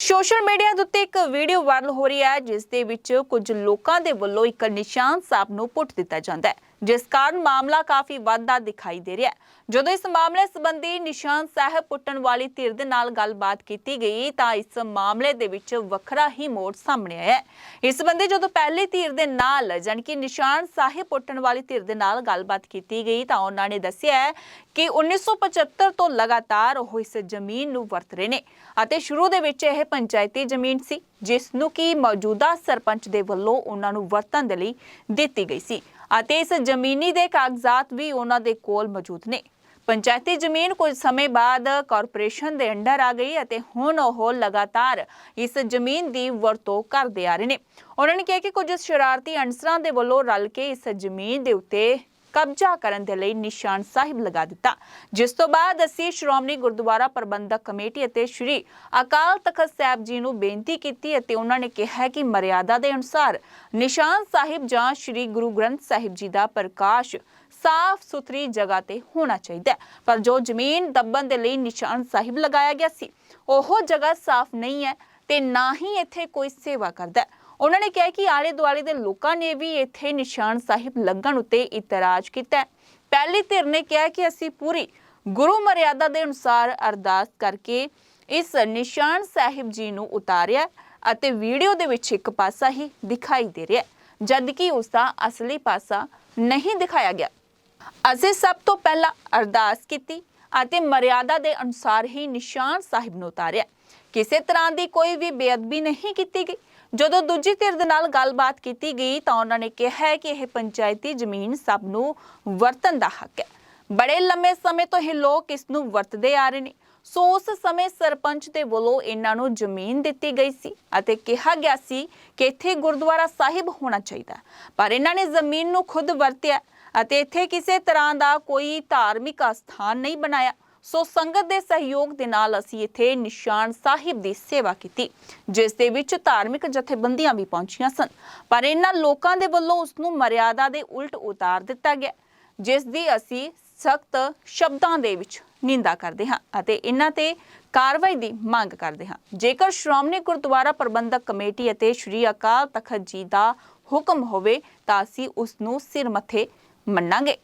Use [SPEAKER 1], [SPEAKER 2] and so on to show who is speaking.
[SPEAKER 1] Social media ਦੇ ਉੱਤੇ ਇੱਕ ਵੀਡੀਓ ਵਾਇਰਲ ਹੋ ਰਹੀ ਹੈ, ਜਿਸ ਦੇ ਵਿੱਚ ਕੁਝ ਲੋਕਾਂ ਦੇ ਵੱਲੋਂ ਇੱਕ ਨਿਸ਼ਾਨ ਸਾਹਿਬ ਨੂੰ ਪੁੱਟ ਦਿੱਤਾ ਜਾਂਦਾ ਹੈ। ਜਿਸ ਕਾਰਨ ਮਾਮਲਾ ਕਾਫੀ ਵੱਧਦਾ ਦਿਖਾਈ ਦੇ ਰਿਹਾ ਹੈ। ਜਦੋਂ ਇਸ ਮਾਮਲੇ ਸੰਬੰਧੀ ਨਿਸ਼ਾਨ ਸਾਹਿਬ ਪੁੱਟਣ ਵਾਲੀ ਧਿਰ ਦੇ ਨਾਲ ਗੱਲਬਾਤ ਕੀਤੀ ਗਈ ਤਾਂ ਇਸ ਮਾਮਲੇ ਦੇ ਵਿੱਚ ਵੱਖਰਾ ਹੀ ਮੋੜ ਸਾਹਮਣੇ ਆਇਆ ਇਸ ਸੰਬੰਧੀ ਜਦੋਂ ਪਹਿਲੀ ਧਿਰ ਦੇ ਨਾਲ, ਜਾਣੀ ਕਿ ਨਿਸ਼ਾਨ ਸਾਹਿਬ ਪੁੱਟਣ ਵਾਲੀ ਧਿਰ ਦੇ ਨਾਲ ਗੱਲਬਾਤ ਕੀਤੀ ਗਈ ਤਾਂ ਉਹਨਾਂ ਨੇ ਦੱਸਿਆ ਹੈ ਕਿ 1975 ਤੋਂ ਲਗਾਤਾਰ ਉਹ ਇਸ ਜ਼ਮੀਨ ਨੂੰ ਵਰਤ ਰਹੇ ਨੇ ਅਤੇ ਸ਼ੁਰੂ ਦੇ ਵਿੱਚ ਇਹ ਪੰਚਾਇਤੀ ਜ਼ਮੀਨ ਸੀ, ਜਿਸ ਨੂੰ ਕਿ ਮੌਜੂਦਾ ਸਰਪੰਚ ਦੇ ਵੱਲੋਂ ਉਹਨਾਂ ਨੂੰ ਵਰਤਣ ਦੇ ਲਈ ਦਿੱਤੀ ਗਈ ਸੀ ਅਤੇ ਇਸ ਜ਼ਮੀਨੀ ਦੇ ਕਾਗਜ਼ਾਤ ਵੀ ਉਹਨਾਂ ਦੇ ਕੋਲ ਮੌਜੂਦ ਨੇ। ਪੰਚਾਇਤੀ ਜ਼ਮੀਨ ਕੁਝ ਸਮੇਂ ਬਾਅਦ ਕਾਰਪੋਰੇਸ਼ਨ ਦੇ ਅੰਡਰ ਆ ਗਈ ਅਤੇ ਹੁਣ ਉਹ ਲਗਾਤਾਰ ਇਸ ਜ਼ਮੀਨ ਦੀ ਵਰਤੋਂ ਕਰਦੇ ਆ ਰਹੇ ਨੇ। ਉਹਨਾਂ ਨੇ ਕਿਹਾ ਕਿ ਕੁਝ ਸ਼ਰਾਰਤੀ ਅਨਸਰਾਂ ਦੇ ਵੱਲੋਂ ਰਲ ਕੇ ਇਸ ਜ਼ਮੀਨ ਦੇ ਉੱਤੇ ਕਬਜ਼ਾ ਕਰਨ ਦੇ ਲਈ ਨਿਸ਼ਾਨ ਸਾਹਿਬ ਲਗਾ ਦਿੱਤਾ। ਜਿਸ ਤੋਂ ਬਾਅਦ ਅਸੀਂ ਸ਼੍ਰੋਮਣੀ ਗੁਰਦੁਆਰਾ ਪ੍ਰਬੰਧਕ ਕਮੇਟੀ ਅਤੇ ਸ਼੍ਰੀ ਅਕਾਲ ਤਖਤ ਸਾਹਿਬ ਜੀ ਨੂੰ ਬੇਨਤੀ ਕੀਤੀ ਅਤੇ ਉਹਨਾਂ ਨੇ ਕਿਹਾ ਕਿ ਮਰਿਆਦਾ ਦੇ ਅਨੁਸਾਰ ਨਿਸ਼ਾਨ ਸਾਹਿਬ ਜਾਂ ਸ਼੍ਰੀ ਗੁਰੂ ਗ੍ਰੰਥ ਸਾਹਿਬ ਜੀ ਦਾ ਪ੍ਰਕਾਸ਼ ਸਾਫ਼ ਸੁਥਰੀ ਜਗ੍ਹਾ ਤੇ ਹੋਣਾ ਚਾਹੀਦਾ ਹੈ। ਪਰ ਜੋ ਜ਼ਮੀਨ ਦੱਬਣ ਦੇ ਲਈ ਨਿਸ਼ਾਨ ਸਾਹਿਬ ਲਗਾਇਆ ਗਿਆ ਸੀ, ਉਹ ਜਗ੍ਹਾ ਸਾਫ਼ ਨਹੀਂ ਹੈ ਤੇ ਨਾ ਹੀ ਇੱਥੇ ਕੋਈ ਸੇਵਾ ਕਰਦਾ ਹੈ। ਉਹਨਾਂ ਨੇ ਕਿਹਾ ਕਿ ਆਲੇ ਦੁਆਲੇ ਦੇ ਲੋਕਾਂ ਨੇ ਵੀ ਇੱਥੇ ਨਿਸ਼ਾਨ ਸਾਹਿਬ ਲੱਗਣ ਉੱਤੇ ਇਤਰਾਜ਼ ਕੀਤਾ ਪਹਿਲੀ ਧਿਰ ਨੇ ਕਿਹਾ ਕਿ ਅਸੀਂ ਪੂਰੀ ਗੁਰੂ ਮਰਿਆਦਾ ਦੇ ਅਨੁਸਾਰ ਅਰਦਾਸ ਕਰਕੇ ਇਸ ਨਿਸ਼ਾਨ ਸਾਹਿਬ ਜੀ ਨੂੰ ਉਤਾਰਿਆ ਅਤੇ ਵੀਡੀਓ ਦੇ ਵਿੱਚ ਇੱਕ ਪਾਸਾ ਹੀ ਦਿਖਾਈ ਦੇ ਰਿਹਾ ਹੈ, ਜਦ ਕਿ ਉਸ ਦਾ ਅਸਲੀ ਪਾਸਾ ਨਹੀਂ ਦਿਖਾਇਆ ਗਿਆ। ਅਸੀਂ ਸਭ ਤੋਂ ਪਹਿਲਾਂ ਅਰਦਾਸ ਕੀਤੀ ਅਤੇ ਮਰਿਆਦਾ ਦੇ ਅਨੁਸਾਰ ਹੀ ਨਿਸ਼ਾਨ ਸਾਹਿਬ ਨੂੰ ਉਤਾਰਿਆ। ਕਿਸੇ ਤਰ੍ਹਾਂ ਦੀ ਕੋਈ ਵੀ ਬੇਅਦਬੀ ਨਹੀਂ ਕੀਤੀ ਗਈ। ਜਦੋਂ ਦੂਜੀ ਧਿਰ ਦੇ ਨਾਲ ਗੱਲਬਾਤ ਕੀਤੀ ਗਈ ਤਾਂ ਉਹਨਾਂ ਨੇ ਕਿਹਾ ਹੈ ਕਿ ਇਹ ਪੰਚਾਇਤੀ ਜ਼ਮੀਨ ਸਭ ਨੂੰ ਵਰਤਣ ਦਾ ਹੱਕ ਹੈ। ਬੜੇ ਲੰਮੇ ਸਮੇਂ ਤੋਂ ਇਹ ਲੋਕ ਇਸ ਨੂੰ ਵਰਤਦੇ ਆ ਰਹੇ ਨੇ। ਸੋ ਉਸ ਸਮੇਂ ਸਰਪੰਚ ਦੇ ਵੱਲੋਂ ਇਹਨਾਂ ਨੂੰ ਜ਼ਮੀਨ ਦਿੱਤੀ ਗਈ ਸੀ ਅਤੇ ਕਿਹਾ ਗਿਆ ਸੀ ਕਿ ਇੱਥੇ ਗੁਰਦੁਆਰਾ ਸਾਹਿਬ ਹੋਣਾ ਚਾਹੀਦਾ ਹੈ। ਪਰ ਇਹਨਾਂ ਨੇ ਜ਼ਮੀਨ ਨੂੰ ਖੁਦ ਵਰਤਿਆ ਅਤੇ ਇੱਥੇ ਕਿਸੇ ਤਰ੍ਹਾਂ ਦਾ ਕੋਈ ਧਾਰਮਿਕ ਅਸਥਾਨ ਨਹੀਂ ਬਣਾਇਆ। ਸੋ ਸੰਗਤ ਦੇ ਸਹਿਯੋਗ ਦੇ ਨਾਲ ਅਸੀਂ ਇੱਥੇ ਨਿਸ਼ਾਨ ਸਾਹਿਬ ਦੀ ਸੇਵਾ ਕੀਤੀ, ਜਿਸ ਦੇ ਵਿੱਚ ਧਾਰਮਿਕ ਜਥੇਬੰਦੀਆਂ ਵੀ ਪਹੁੰਚੀਆਂ ਸਨ। ਪਰ ਇਹਨਾਂ ਲੋਕਾਂ ਦੇ ਵੱਲੋਂ ਉਸ ਨੂੰ ਮਰਿਆਦਾ ਦੇ ਉਲਟ ਉਤਾਰ ਦਿੱਤਾ ਗਿਆ, ਜਿਸ ਦੀ ਅਸੀਂ ਸਖਤ ਸ਼ਬਦਾਂ ਦੇ ਵਿੱਚ ਨਿੰਦਾ ਕਰਦੇ ਹਾਂ ਅਤੇ ਇਹਨਾਂ ਤੇ ਕਾਰਵਾਈ ਦੀ ਮੰਗ ਕਰਦੇ ਹਾਂ। ਜੇਕਰ ਸ਼੍ਰੋਮਣੀ ਗੁਰਦੁਆਰਾ ਪ੍ਰਬੰਧਕ ਕਮੇਟੀ ਅਤੇ ਸ਼੍ਰੀ ਅਕਾਲ ਤਖਤ ਜੀ ਦਾ ਹੁਕਮ ਹੋਵੇ, ਤਾਂ ਅਸੀਂ ਉਸ ਨੂੰ ਸਿਰ ਮੱਥੇ ਮੰਨਾਂਗੇ।